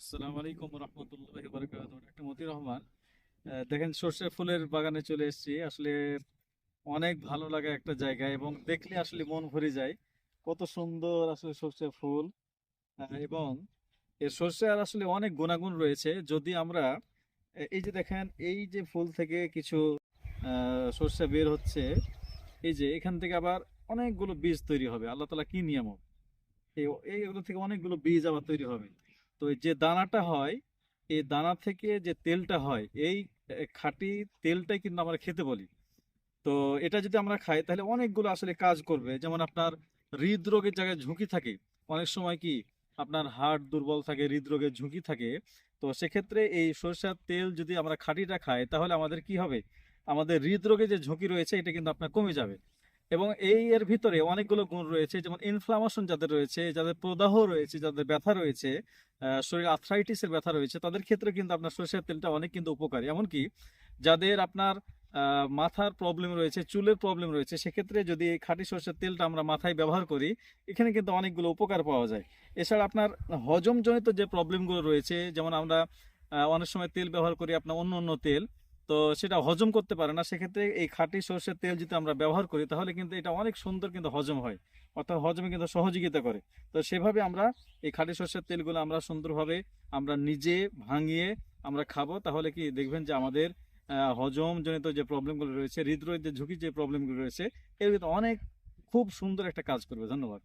আসসালামু আলাইকুম রহমতুল্লাহ বারকাত একটা মতি রহমান দেখেন সর্ষে ফুলের বাগানে চলে এসেছি। আসলে অনেক ভালো লাগা একটা জায়গা এবং দেখলে আসলে মন ভরে যায় কত সুন্দর আসলে সর্ষে ফুল। এবং এর সর্ষের আসলে অনেক গুণাগুণ রয়েছে। যদি আমরা এই যে দেখেন, এই যে ফুল থেকে কিছু সর্ষে বের হচ্ছে, এই যে এখান থেকে আবার অনেকগুলো বীজ তৈরি হবে। আল্লাহ তালা কি নিয়ামক এই, এইগুলো থেকে অনেকগুলো বীজ আবার তৈরি হবে। তো যে দানাটা হয়, এই দানা থেকে যে তেলটা হয়, এই খাঁটি তেলটাই কিন্তু আমরা খেতে বলি। তো এটা যদি আমরা খাই, তাহলে অনেকগুলো আসলে কাজ করবে। যেমন আপনার হৃদরোগের জায়গায় ঝুঁকি থাকে। অনেক সময় কি আপনার হার্ট দুর্বল থাকে, হৃদরোগের ঝুঁকি থাকে। তো সেক্ষেত্রে এই সরষের তেল যদি আমরা খাঁটিটা খাই, তাহলে আমাদের কি হবে? আমাদের হৃদরোগের যে ঝুঁকি রয়েছে, এটা কিন্তু আপনার কমে যাবে। এবং এই এর ভিতরে অনেকগুলো গুণ রয়েছে, যেমন ইনফ্লামেশন যাদের রয়েছে, যাদের প্রদাহ রয়েছে, যাদের ব্যথা রয়েছে শরীরে আর্থ্রাইটিসের ব্যথা রয়েছে, তাদের ক্ষেত্রে কিন্তু আপনার সরষের তেলটা অনেক কিন্তু উপকারী। এমনকি যাদের আপনার মাথার প্রবলেম রয়েছে, চুলের প্রবলেম রয়েছে, সেক্ষেত্রে যদি এই খাঁটি সরষের তেলটা আমরা মাথায় ব্যবহার করি, এখানে কিন্তু অনেকগুলো উপকার পাওয়া যায়। এছাড়া আপনার হজমজনিত যে প্রবলেমগুলো রয়েছে, যেমন আমরা অনেক সময় তেল ব্যবহার করি আপনার অন্য অন্য তেল তো সেটা হজম করতে পারে না। সেক্ষেত্রে এই খাঁটি সরষের তেল যদি আমরা ব্যবহার করি, তাহলে কিন্তু এটা অনেক সুন্দর কিন্তু হজম হয়। অর্থাৎ হজমে কিন্তু সহযোগিতা করে। তো সেভাবে আমরা এই খাঁটি সরষের তেলগুলো আমরা সুন্দরভাবে আমরা নিজে ভাঙিয়ে আমরা খাব। তাহলে কি দেখবেন যে আমাদের হজমজনিত যে প্রবলেমগুলো রয়েছে, হৃদরোগের যে ঝুঁকির যে প্রবলেমগুলো রয়েছে ভিতরে অনেক খুব সুন্দর একটা কাজ করবে। ধন্যবাদ।